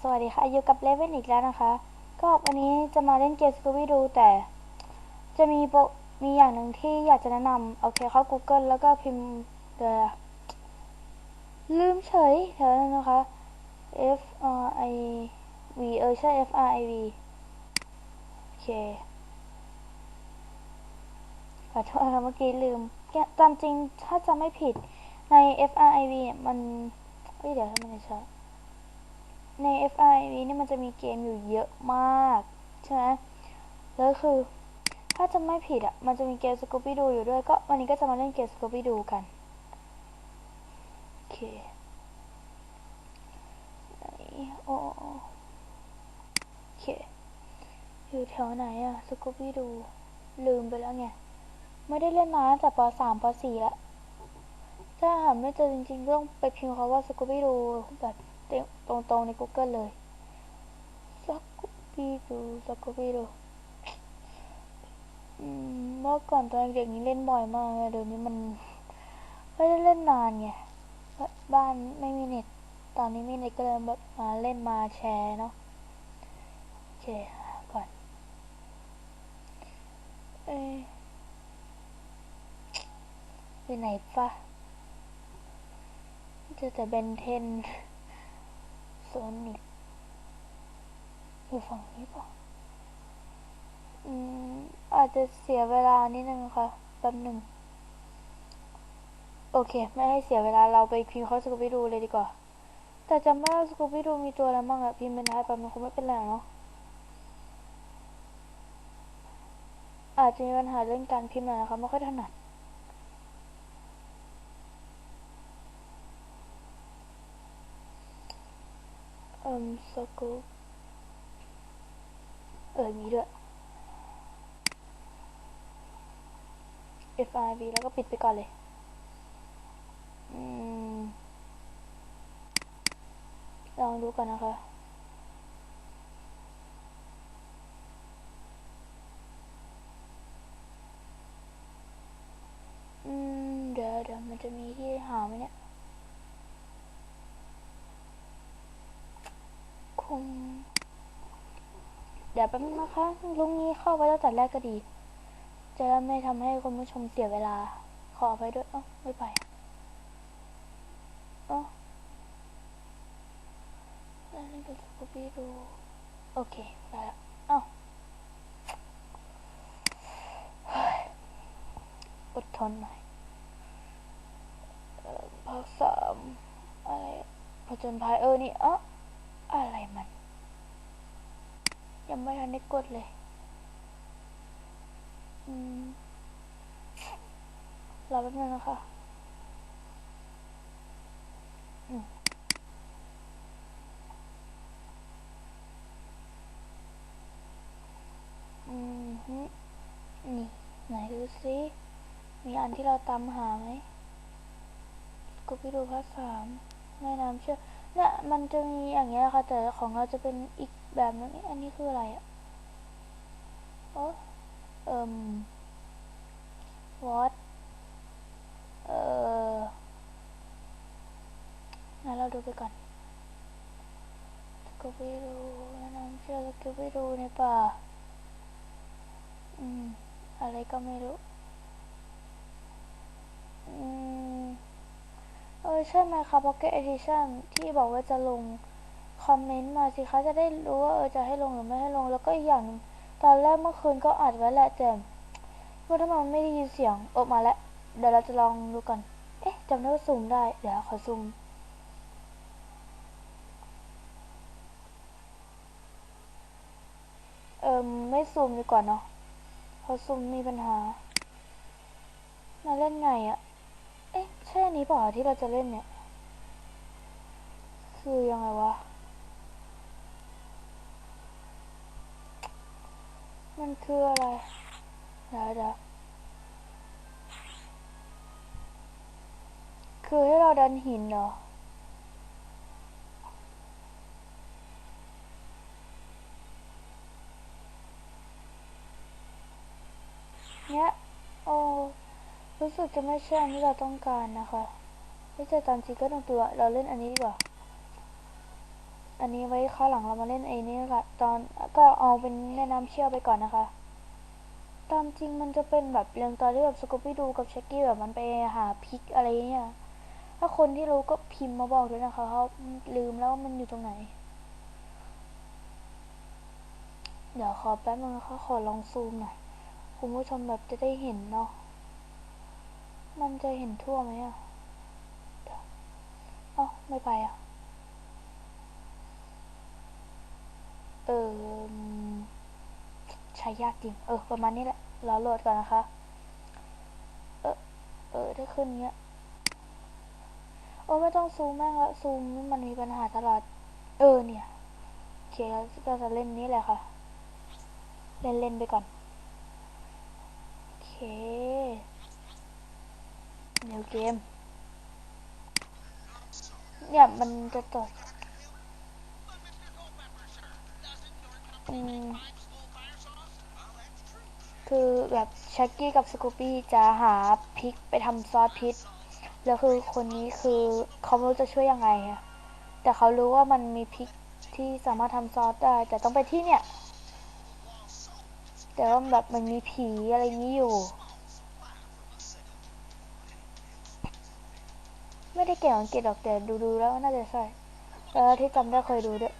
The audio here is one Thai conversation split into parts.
สวัสดีค่ะอยู่กับเลเวนอีกแล้วนะคะ ก็วันนี้จะมาเล่นเกม Scooby Doo แต่ จะมีโปมีอย่างหนึ่งที่อยากจะแนะนำโอเคเข้า Google แล้วก็พิมพ์เดี๋ยวลืมเฉยเดี๋ยวนะคะ F R I V เออใช่ F R I V โอเคขอโทษค่ะเมื่อกี้ลืมแกตามจริงถ้าจะไม่ผิดใน F R I V เนี่ยมันเอ้ยเดี๋ยวทำไมไม่ใช่ ใน FIV นี่มันจะมีเกมอยู่เยอะมากใช่ไหมแล้วคือ ถ้าจะไม่ผิดอะ มันจะมีเกม Scooby Doo อยู่ด้วย ก็วันนี้ก็จะมาเล่นเกม Scooby Doo กัน โอเคไโอโอเค อยู่แถวไหนอะ Scooby Doo ลืมไปแล้วไง ไม่ได้เล่นมาตั้งแต่ป .3 ป .4 แล้วถ้าหาไม่เจอจริงๆต้องไปพิมพ์คำว่า Scooby Doo แบบ ตรงๆใน Google เลย Scooby Doo Scooby Doo อืมเมื่อก่อนตอนเด็กนี้เล่นบ่อยมากเลยเดี๋ยวนี้มันไม่ได้เล่นนานไงบ้านไม่มีเน็ต ตอนนี้มีเน็ตก็เลยแบบมาเล่นมาแชร์เนาะโอเคก่อน เอ้ยไปไหนปะเจอแต่เบนเทน โซนิกอยู่ฝั่งนี้ป่ะอืม อาจจะเสียเวลานิดนึงค่ะแป๊บหนึ่ง โอเค ไม่ให้เสียเวลาเราไปพิมพ์เข้าสกูปี้ดูเลยดีกว่า แต่จำไม่ได้สกูปี้ดูมีตัวอะไรบ้างอะพิมพ์เป็นไทยไปมันคงไม่เป็นไรเนาะอาจจะมีปัญหาเรื่องการพิมพ์หน่อยนะคะไม่ค่อยถนัด เอิมสกูเออมีด้วย F I V แล้วก็ปิดไปก่อนเลยอลองดูก่อนนะคะ อืม เดี๋ยวเดี๋ยวมันจะมีที่หาไหมเนี่ย ง เดี๋ยวแป๊บนึงนะคะลุงนี้เข้าไว้ตั้งแต่แรกก็ดี จะได้ไม่ทำให้คุณผู้ชมเสียเวลา ขอไปด้วยเอ้าไม่ไปเอ้าแล้วนี่เป็นสกูบี้ดู โอเคไปแล้วเอ้าอดทนหน่อยภาคสามอะไรผจญภัยเออ นี่เอ้า อะไรมัน ยังไม่ทันได้กดเลย อืมรอแป๊บนึงนะคะอืมนี่ ไหนดูซิมีอันที่เราตามหาไหมกูไปดูภาคสามแม่น้ำเชื่อ เนี่ยมันจะมีอย่างเงี้ยค่ะ แต่ของเราจะเป็นอีกแบบนึงอันนี้คืออะไรอะโอ้เอิ่ม what เอ่องั้นเราดูไปก่อนก็ไปดูแม่น้ำเชื่อแล้วก็ไปดูในป่า อืม อะไรก็ไม่รู้ อืม เออใช่ไหมคะ Pocket Edition ที่บอกว่าจะลง คอมเมนต์มาสิคะ จะได้รู้ว่าเออจะให้ลงหรือไม่ให้ลง แล้วก็อีกอย่างตอนแรกเมื่อคืนก็อัดไว้แหละแต่ว่าทำไมมันไม่ได้ยินเสียงออกมาแล้ว เดี๋ยวเราจะลองดูกัน เอ๊ะจำได้ว่าซูมได้ เดี๋ยวขอซูมเอิมไม่ซูมดีกว่าเนาะเพราะซูมมีปัญหา มาเล่นไงอะเอ๊ะ ใช่อันนี้เปล่าที่เราจะเล่นเนี่ย คือยังไงวะ มันคืออะไรเดี๋ยวเดี๋ยวคือให้เราดันหินเหรอเนี่ยโอ้ รู้สึกจะไม่ใช่อันที่เราต้องการนะคะไม่ใช่ตามจริงก็ต้องตัว เราเล่นอันนี้ดีกว่า อันนี้ไว้ข้าหลังเรามาเล่นไอ้นี่ละตอนก็เอาเป็นแม่น้ำเชี่ยวไปก่อนนะคะ ตามจริงมันจะเป็นแบบเรื่องตอนที่แบบสกูปปี้ดูกับเชคกี้แบบมันไปหาพริกอะไรเนี่ยถ้าคนที่รู้ก็พิมพ์มาบอกด้วยนะคะเขาลืมแล้วว่ามันอยู่ตรงไหน เดี๋ยวขอแป๊บนึงนะคะขอลองซูมหน่อยคุณผู้ชมแบบจะได้เห็นเนาะ มันจะเห็นทั่วไหมอะอ๋อ้าไม่ไปอะ เออใช้ยากจริง เออ ประมาณนี้แหละรอโหลดก่อนนะคะ เออ เออ ถ้าขึ้นเงี้ย โอ้ไม่ต้องซูมแม่งละซูมมันมีปัญหาตลอด เออเนี่ยโอเคแล้วก็จะเล่นนี้แหละค่ะ เล่นเล่นๆไปก่อน โอเค เดี๋ยวเกม เนี่ยมันจะต่อคือแบบชักกี้กับสกูปี้จะหาพริกไปทำซอสพริกแล้วคือคนนี้คือเขาไม่รู้จะช่วยยังไงอะแต่เขารู้ว่ามันมีพริกที่สามารถทำซอสได้ แต่ต้องไปที่เนี่ย แต่ว่าแบบมันมีผีอะไรนี้อยู่ ไม่ได้เก่งอังกฤษหรอกแต่ดูๆแล้วน่าจะใช่แล้วที่จำได้เคยดูด้วย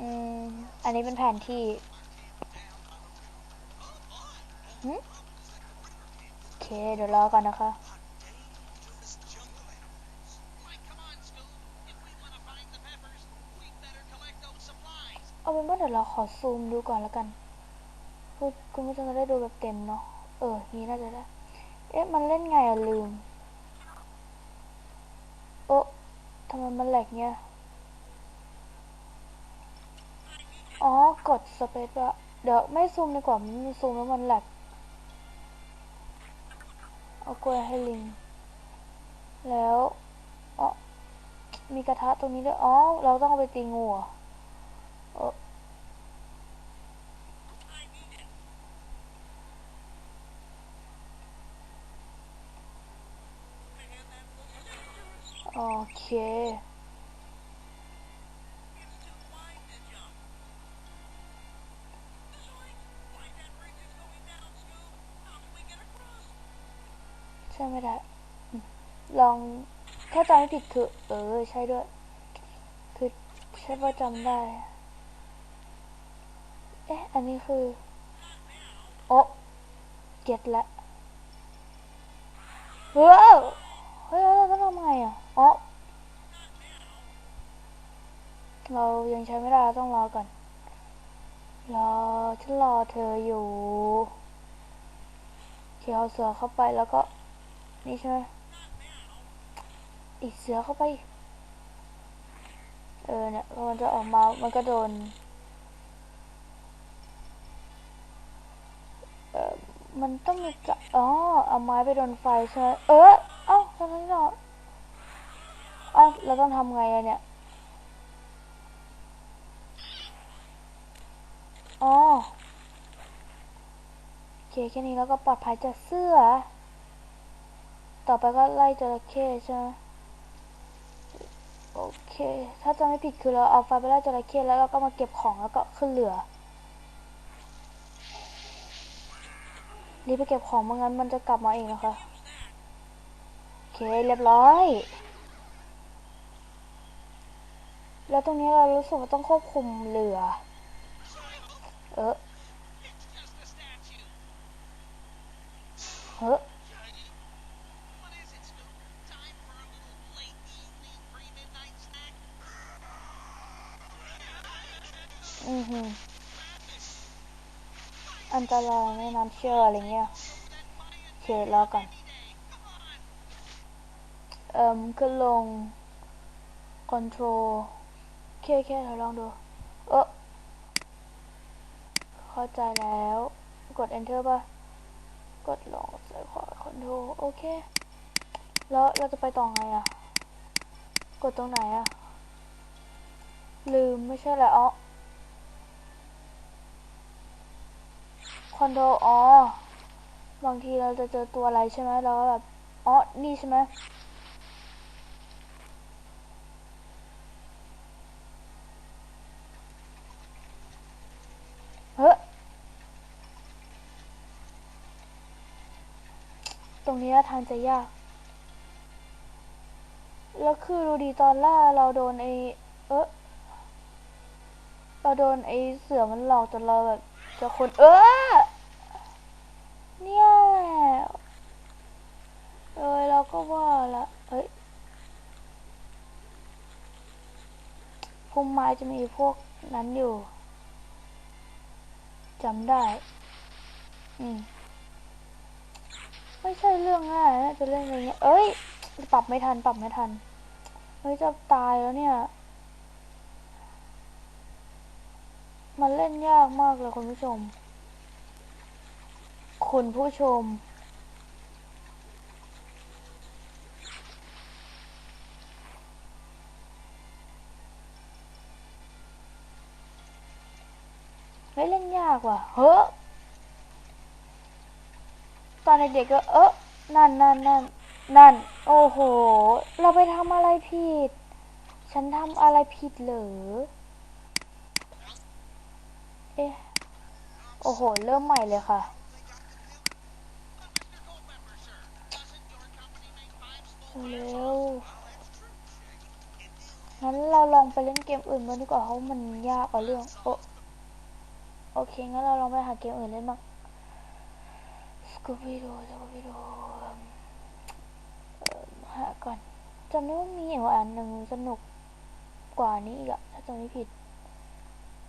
อืมอันนี้เป็นแผนที่หึโอเค เดี๋ยวรอก่อนนะคะ เอาเป็นว่าเดี๋ยวเราขอซูมดูก่อนแล้วกัน คุณคุณผู้ชมจะได้ดูแบบเต็มเนาะ เออ นี้น่าจะได้ เอ๊ะ มันเล่นไงอะลืม โอ๊ะทำไมมันแหลกเนี่ย อ๋อ กดสเปซอะเดี๋ยวไม่ซูมดีกว่า มันซูมแล้วมันแหลก เอากล้วยให้ลิง แล้ว อ๋อ มีกระทะตรงนี้ด้วย อ๋อ เราต้องไปตีงูเหรอเออโอ เคใช่ไม่ได้ ลองถ้าจำไม่ผิดคือ เออ ใช่ด้วย คือใช่ว่าจำได้ เอ๊ะ อันนี้คือ โอ๊ะเก็ตละ ว้าว เฮ้ยแล้วเราต้องทำไงอะ อ๋อ เรายังใช้ไม่ได้เราต้องรอก่อน รอฉันรอเธออยู่เขียวเสือเข้าไปแล้วก็ นี่ใช่ไหมอีกเสือเข้าไป เออเนี่ยมันจะออกมา มันก็โดน เออมันต้องมีจะอ๋อ เอาไม้ไปโดนไฟใช่ไหมเออ เอ้าทำไมเนาเอ้าเราต้องทำไงอะเนี่ย อ๋อโอเคแค่นี้แล้วก็ปลอดภัยจากเสื้อ ต่อไปก็ไล่จระเข้ใช่ไหมโอเค ถ้าจะไม่ผิดคือเราเอาไฟไปไล่จระเข้แล้วเราก็มาเก็บของแล้วก็ขึ้นเรือรีบไปเก็บของไม่งั้นมันจะกลับมาเองนะคะ โอเคเรียบร้อย แล้วตรงนี้เรารู้สึกว่าต้องควบคุมเรือ เออเฮ้ออือหืออันตรายแม่น้ำเชื่ออะไรเงี้ยโอเครอก่อน เอ่มขึ้นลง control โอเคโอเคเดี๋ยวลองดู เข้าใจแล้ว กด enter ป่ะ กดลงใส่ขวา control โอเค แล้วเราจะไปต่อไงอะกดตรงไหนอะลืมไม่ใช่แหละอ๋อคอนโทรอ๋อบางทีเราจะเจอตัวอะไรใช่ไหมเราก็แบบอ๋อนี่ใช่ไหมเฮ้ย ตรง นี้ทางจะยาก แล้วคือดูดีตอนแรกเราโดนไอเออเราโดนไอเสือมันหลอกจนเราแบบจะคนเออเนี่ยแหละเออเราก็ว่าละเฮ้ยพุ่มไม้จะมีพวกนั้นอยู่จำได้ อืม ไม่ใช่เรื่องง่ายนะจะเล่นอะไรเงี้ยเอ้ย ปรับไม่ทัน ปรับไม่ทัน เฮ้ย จะตายแล้วเนี่ย มันเล่นยากมากเลยคุณผู้ชม คุณผู้ชมเฮ้ยเล่นยากว่ะ เฮ้อ ตอนเด็กๆก็เออนั่นนั่นนั่นนั่น โอ้โห เราไปทำอะไรผิด ฉันทำอะไรผิดเหรอ เอ๊ะ โอ้โห เริ่มใหม่เลยค่ะ เร็วงั้นเราลองไปเล่นเกมอื่นกันดีกว่าเพราะมันยากกว่าเรื่อง โอโอเค งั้นเราลองไปหาเกมอื่นเล่นบ้าง กูบี้ดูสกูบี้ดูหาก่อนจำได้ว่ามีอีกอันหนึ่งสนุกกว่านี้อีกอะถ้าจำไม่ผิด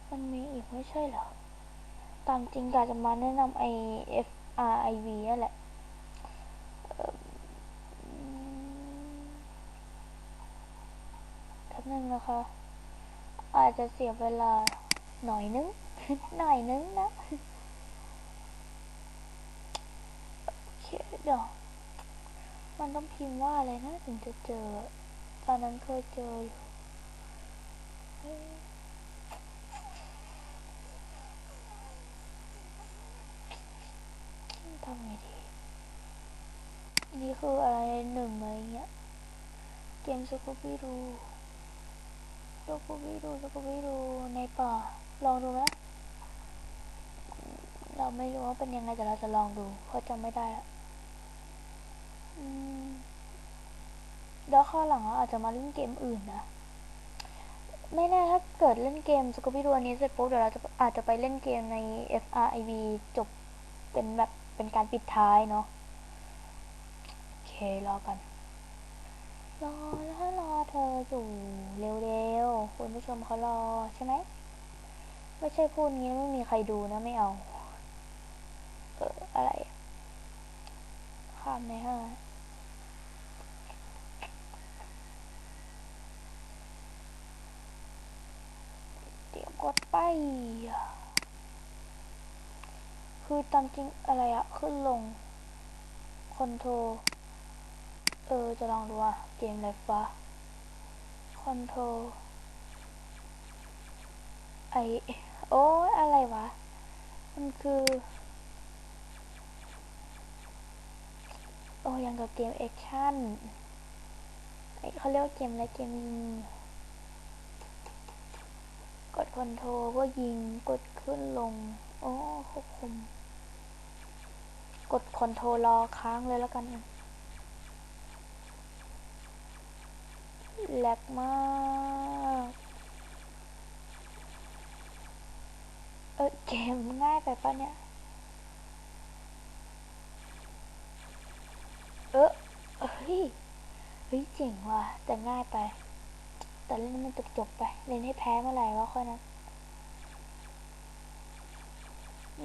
มันมีอีกไม่ใช่เหรอ ตามจริงกาจะมาแนะนำไอ F R I V นั่นแหละเอิ่มแป๊บนึงนะคะ อาจจะเสียเวลาหน่อยนึง หน่อยนึงนะ โอเคเดี๋ยวมันต้องพิมพ์ว่าอะไรนะถึงจะเจอ ตอนนั้นเคยเจออยู่ทำไงดี นี่คืออะไรหนึ่งอะไรเงี้ย เกมสกูบี้ดูสกูบี้ดูสกูบี้ดูในป่า ลองดูไหมเราไม่รู้ว่าเป็นยังไงแต่เราจะลองดูเพราะจำไม่ได้ละ แล้วข้าวหลังเราอาจจะมาเล่นเกมอื่นนะไม่แน่ถ้าเกิดเล่นเกมสกูบี้ดูอันนี้เสร็จปุ๊บเดี๋ยวเราจะอาจจะไปเล่นเกมใน F R I V จบเป็นแบบเป็นการปิดท้ายเนาะโอเครอกันรอถ้ารอเธออยู่เร็วๆคุณผู้ชมเขารอใช่ไหมไม่ใช่พูดงี้ไม่มีใครดูนะไม่เอา เอออะไรข้ามในห้าเดี๋ยว กดไป คือตามจริงอะไรอะขึ้นลง คอนโทรเออ จะลองดูอะเกมอะไรวะคอนโทรไอโอ้อะไรวะ มันคือ โอ้ยังกับเกมแอคชั่นไอเขาเรียกว่าเกมอะไรเกมยิง กดคอนโทรก็ยิงกดขึ้นลงโอ้ควบคุม กดคอนโทรรอค้างเลยแล้วกันแหลกมาก เออเกมง่ายไปปะเนี่ย เออเฮ้ย เฮ้ยเจ๋งว่ะ แต่ง่ายไป แต่เล่นมันจบจบๆไป เล่นให้แพ้เมื่อไหร่ก็ค่อยนะ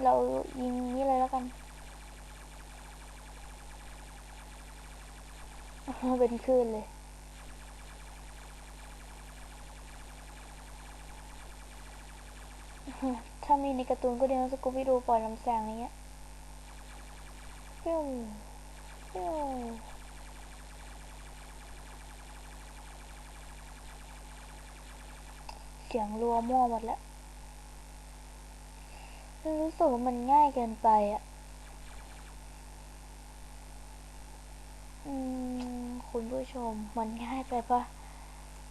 เรายิงนี้เลยแล้วกัน เป็นคลื่นเลยถ้ามีในการ์ตูนก็เดีนะสกูบี้ดูปล่อยลำแสงอะไรเงี้ยปิ้วปิ้ว สียงรัวมั่วหมดแล้ว รู้สึกว่ามันง่ายเกินไปอะ อืมมมันง่ายไปปะ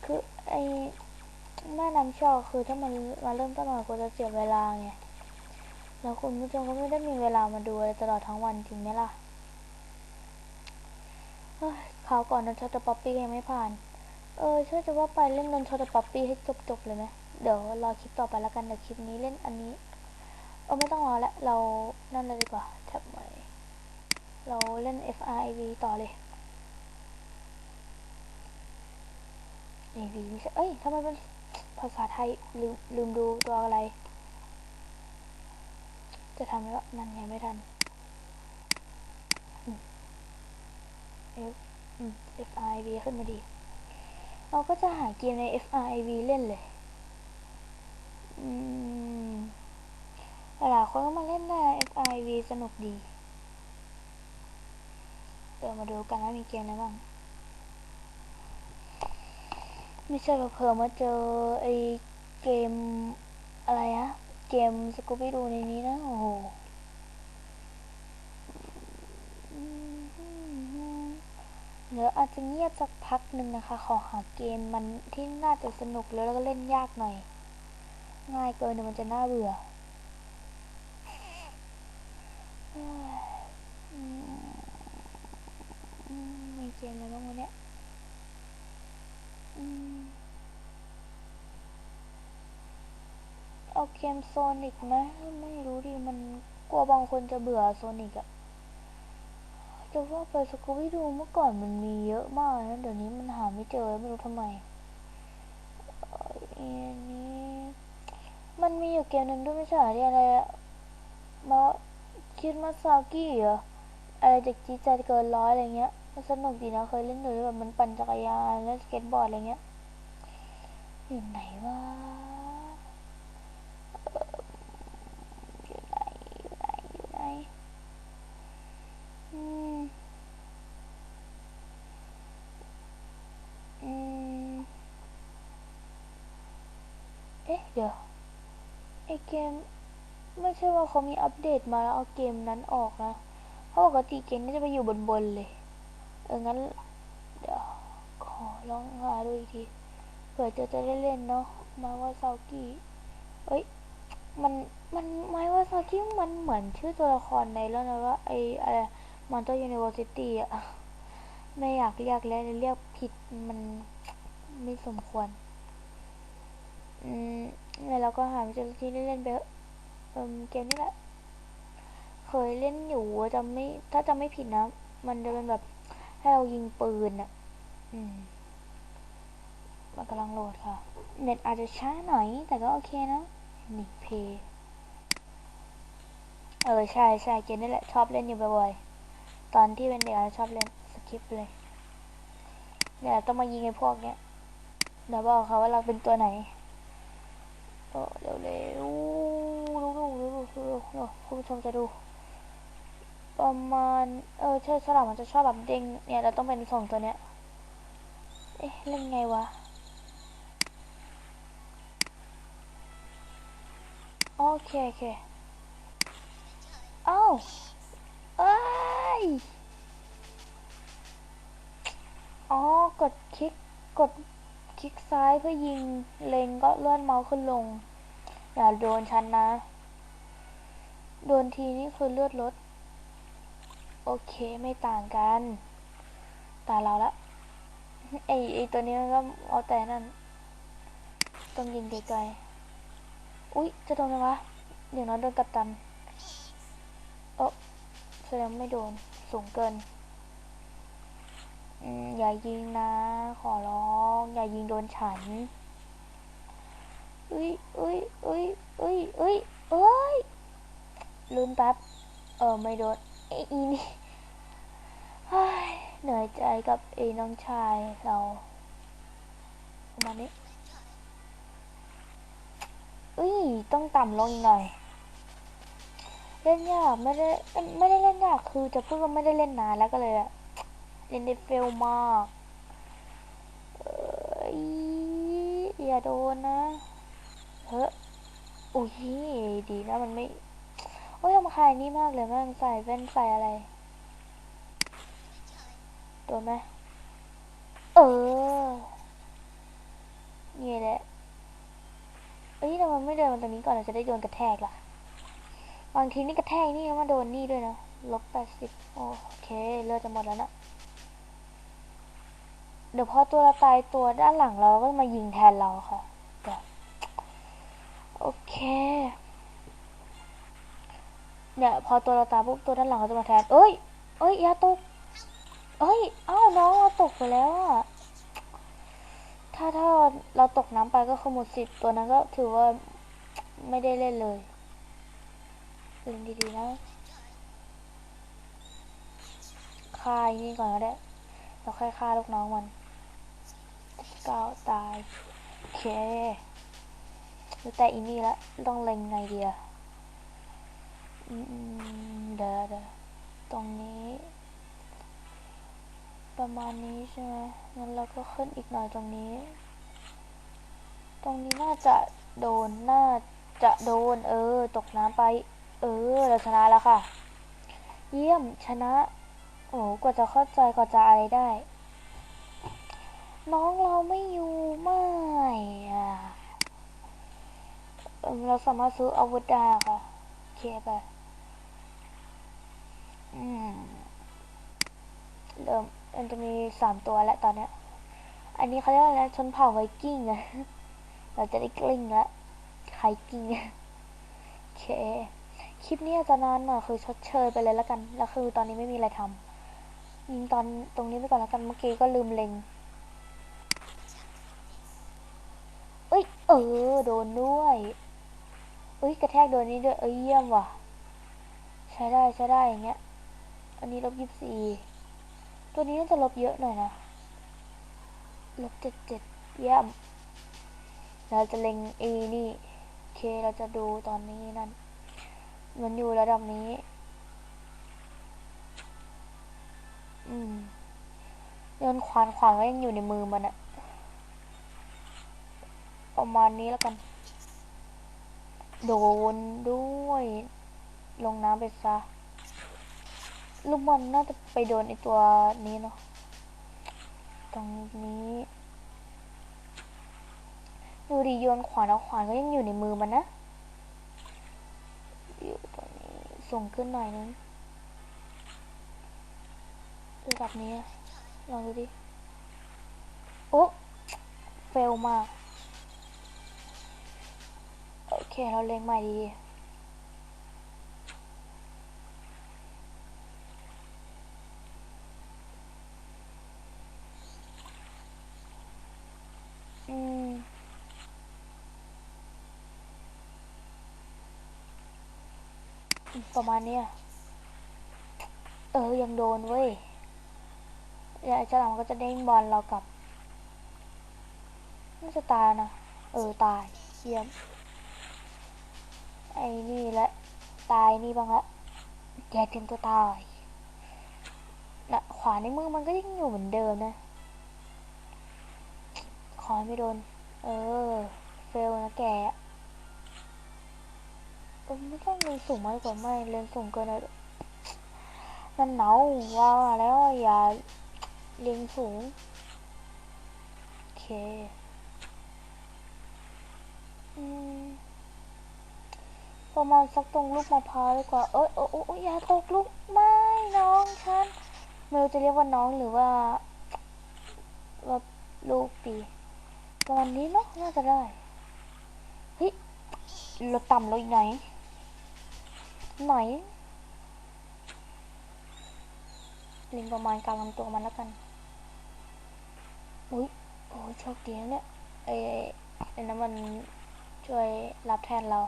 คือไอ้แม่น้ำชอคือถ้ามันมาเริ่มต้นมาก็จะเสียเวลาไง แล้วคุณผู้ชมก็ไม่ได้มีเวลามาดูอะไรตลอดทั้งวันจริงไหมล่ะเฮ้ยคราวก่อนนันชอตป๊อปปี้ยังไม่ผ่าน เออช่วยจะว่าไปเล่นนันชอตป๊อปปี้ให้จบๆเลยไหมเดี๋ยวรอคลิปต่อไปแล้วกันเดี๋ยวคลิปนี้เล่นอันนี้เออไม่ต้องรอละเรานั่นเลยดีกว่าแท็บใหม่เราเล่น FRIV ต่อเลย AV ไม่ใช่เอ้ยทำไมเป็นภาษาไทยลืมลืมดูตัวอะไร จะทำแล้วนั่นไงไม่ทันอืม F อืม FRIV ขึ้นมาดี เราก็จะหาเกมใน FRIV เล่นเลยอืมหลายคนก็มาเล่นได้นะ FIV สนุกดี เดี๋ยวมาดูกันว่ามีเกมอะไรบ้างไม่ใช่เพิ่มมาเจอไอเกมอะไรอะเกมสกูบี้ดูในนี้นะ โอ้โห เดี๋ยวอาจจะเงียบสักพักหนึ่งนะคะ ขอหาเกมมันที่น่าจะสนุกแล้วแล้วก็เล่นยากหน่อย ง่ายเกินเดี๋ยวมันจะน่าเบื่อมีเกมอะไรบ้างวะเนี่ยเอาเกมโซนิกไหมไม่รู้ดิมันกลัวบางคนจะเบื่อโซนิกอะ จะว่าไปสกูบี้ดูเมื่อก่อนมันมีเยอะมากนะเดี๋ยวนี้มันหาไม่เจอไม่รู้ทำไมอันนี้มันมีอยู่เกมหนึ่งด้วยไม่ใช่หรออะไรอะมาคิดมาซากิเหรออะไรเด็กจีดใจเกินร้อยอะไรเงี้ยมันสนุกดีนะเคยเล่นอยู่แบบมันปั่นจักรยานเล่นสเก็ตบอร์ดอะไรเงี้ยอยู่ไหนวะเอ่ออยู่ไหนอยู่ไหนอยู่ไหนอืมอืมเอ๊ะเดี๋ยวไอเกม ไม่ใช่ว่าเขามีอัปเดตมาแล้วเอาเกมนั้นออกนะเพราะปกติเกมนี้จะไปอยู่บนบนเลย เอองั้น เดี๋ยวขอลองหาดูอีกทีเผื่อจะจะได้เล่นเนาะมาว่าซากิเอ้ยมันมันไม้ว่าซากิมันเหมือนชื่อตัวละครในเรื่องนั้นว่าไออะไรมอนเตอร์ยูนิเวอร์ซิตี้อะไม่อยากเรียกแล้วเรียกผิดมันไม่สมควร อืม แล้วเราก็หาเจอที่เล่นไปเออมเกมนี้แหละ เคยเล่นอยู่จะไม่ ถ้าจำไม่ผิดนะ มันจะเป็นแบบให้เรายิงปืนอะอืม มันกำลังโหลดค่ะ เน็ตอาจจะช้าหน่อย แต่ก็โอเคนะ นี่เพย์เออ ใช่ใช่เกมนี้แหละ ชอบเล่นอยู่บ่อยๆ ตอนที่เป็นเด็กชอบเล่นสคิปเลยเดี๋ยต้องมายิงไอ้พวกเนี้ยเดี๋ยวบอกเขาว่าเราเป็นตัวไหน เออเร็วเร็วดูดูดูดูดูดูคุณผู้ชมจะดู ประมาณ เออใช่ฉลามมันจะชอบแบบเด้งเนี่ยเราต้องเป็นสองตัวเนี้ย เอ๊ะเล่นไงวะโอเคโอเคเอ้าเอ้ยอ๋อกดคลิกกด ลิกซ้ายเพื่อยิงเล็งก็เลื่อนเมาส์ขึ้นลง อย่าโดนฉันนะ โดนทีนี่คือเลือดลด โอเคไม่ต่างกัน ตาเราละไอไอตัวนี้มันก็เอาแต่นั่น ต้องยิงไกลๆอุ๊ย จะโดนไหมวะอย่างน้อยโดนกัดตันเออแสดงไม่โดนสูงเกิน อย่ายิงนะ ขอร้อง อย่ายิงโดนฉันอุ้ยอุ้ยอุ้ยอุ้ยอุ้ยเอ้ยลืมแป๊บ เออไม่โดนไอ้อีนี่เหนื่อยใจกับไอ้น้องชายเราประมาณนี้อุ้ย ต้องต่ำลงอีกหน่อย เล่นยากไม่ได้ไม่ได้เล่นยากคือจะพูดว่าไม่ได้เล่นนานแล้วก็เลยอะ เล่นได้เฟลมากเอ้ยอย่าโดนนะ เฮ้ยอุ้ยดีนะมันไม่ โอ้ยทำคายนี่มากเลยแม่งใส่แว่นใส่อะไร โดนไหมเออ นี่แหละเอ้ยทำไมไม่เดินมาตรงนี้ก่อนเราจะได้โดนกระแทกล่ะ บางทีนี่กระแทกนี่มาโดนนี่ด้วยนะลบแปดสิบโอเค เลือดจะหมดแล้วนะ เดี๋ยวพอตัวเราตายตัวด้านหลังเราก็มายิงแทนเราค่ะโอเคเนี่ยพอตัวเราตายปุ๊บตัวด้านหลังเขาจะมาแทน เอ้ย เอ้ยยาตก เอ้ย เอ้าน้องเราตกไปแล้วอะถ้าถ้าเราตกน้ำไปก็คือหมดสิทธิ์ตัวนั้นก็ถือว่าไม่ได้เล่นเลย เล่นดีๆนะฆ่าไอ้นี่ก่อนก็ได้เราค่อยฆ่าลูกน้องมัน ก้าตายโอเคเหลือแต่อีนี่ละต้องเล็งไงเดียอืมเดี๋ยวเดี๋ยวตรงนี้ ประมาณนี้ใช่ไหมงั้นเราก็ขึ้นอีกหน่อยตรงนี้ ตรงนี้น่าจะโดน น่าจะโดน เออ ตกน้ำไป เออ เราชนะแล้วค่ะ เยี่ยมชนะ โอ้กว่าจะเข้าใจกว่าจะอะไรได้ น้องเราไม่อยู่ไม่อะเราสามารถซื้ออาวุธได้ค่ะเคไปอืมเริ่มมันจะมีสามตัวแล้วตอนเนี้ยอันนี้เขาเรียกว่าอะไรชนเผ่าไวกิ้งอะเราจะได้กลิ้งล้วไคกิ้งโอเค คลิปนี้อาจจะนานหน่อยคือชดเชยไปเลยแล้วกัน แล้วคือตอนนี้ไม่มีอะไรทำยิงตอนตรงนี้ไปก่อนแล้วกันเมื่อกี้ก็ลืมเล็ง อ้ยเออ โดนด้วยเอ้ยกระแทกโดนนี้ด้วย เอ้ยเยี่ยมว่ะ ใช้ได้ใช้ได้อย่างเงี้ย อันนี้ลบยี่สิบสี่ตัวนี้น่าจะลบเยอะหน่อยนะ ลบเจ็ดเจ็ดเยี่ยม เราจะเล็งเอนี่โอเคเราจะดูตอนนี้นั่น มันอยู่ระดับนี้ อืมเงินขวานขวานก็ยังอยู่ในมือมันอะ ประมาณนี้แล้วกัน โดนด้วย ลงน้ำไปซะ ลูกบอลน่าจะไปโดนไอตัวนี้เนาะ ตรงนี้ ดูดิโยนขวานแล้วขวานก็ยังอยู่ในมือมันนะอยู่ตรงนี้ ส่งขึ้นหน่อยนึงระดับนี้ลองดูดิ โอ้ เฟลมาก อเค เราเล็งใหม่ดีอืมประมาณเนี้ยเออ ยังโดนเว้ยเดี๋ยวไอ้ฉลามก็จะเด้งบอลเรากลับน่าจะตายนะ เออ ตายเยี่ยม อ้นี่และ ตายนี่บ้างละแกเตรียมตัวตายนะขวาในมือมันก็ยังอยู่เหมือนเดิมนะ ขอไม่โดน เออ เฟลนะแกไม่ต้องเรียนสูงมากกว่าไม่เรียนสูงเกินเลยนั่นเหนาว่าแล้วอย่าเรียนสูง โอเค อืม ประมาณสักตรงลูกมะพร้าวดีกว่า เอ้ยโอ้โอ้อย่าตกลูกไม่น้องฉันไม่รู้จะเรียกว่าน้องหรือว่าว่าลูกดีประมาณนี้เนาะน่าจะได้เฮ้ยเราต่ำเราอีกไหน ไหนลิงประมาณกลางลำตัวมันแล้วกันอุ้ยโอ้ยโชคดีนะเนี่ยไอ้ไอ้นั้นมันช่วยรับแทนเรา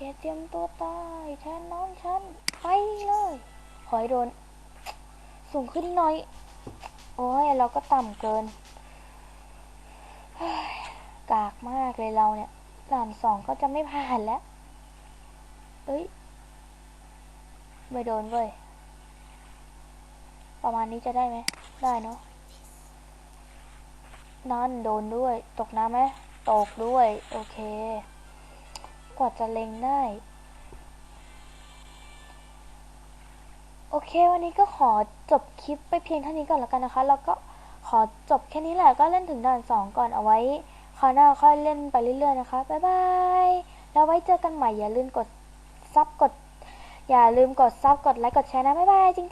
กเตรียมตัวตายแทนน้องฉัน ไปเลย ขอให้โดน สูงขึ้นหน่อย โอ้ย เราก็ต่ำเกินยกากมากเลยเราเนี่ยด่านสองก็จะไม่ผ่านแล้ว เอ้ย ไม่โดนเว้ย ประมาณนี้จะได้ไหม ได้เนาะนั่นโดนด้วย ตกน้ำไหม ตกด้วย โอเค กว่าจะเล็งได้ โอเค วันนี้ก็ขอจบคลิปไปเพียงเท่านี้ก่อนแล้วกันนะคะ แล้วก็ขอจบแค่นี้แหละก็เล่นถึงด่านสองก่อนเอาไว้คราวหน้าค่อยเล่นไปเรื่อยๆนะคะ บ๊ายบาย แล้วไว้เจอกันใหม่อย่าลืมกดซับกด อย่าลืมกดซับกดไลค์กดแชร์นะ บ๊ายบาย จริงๆ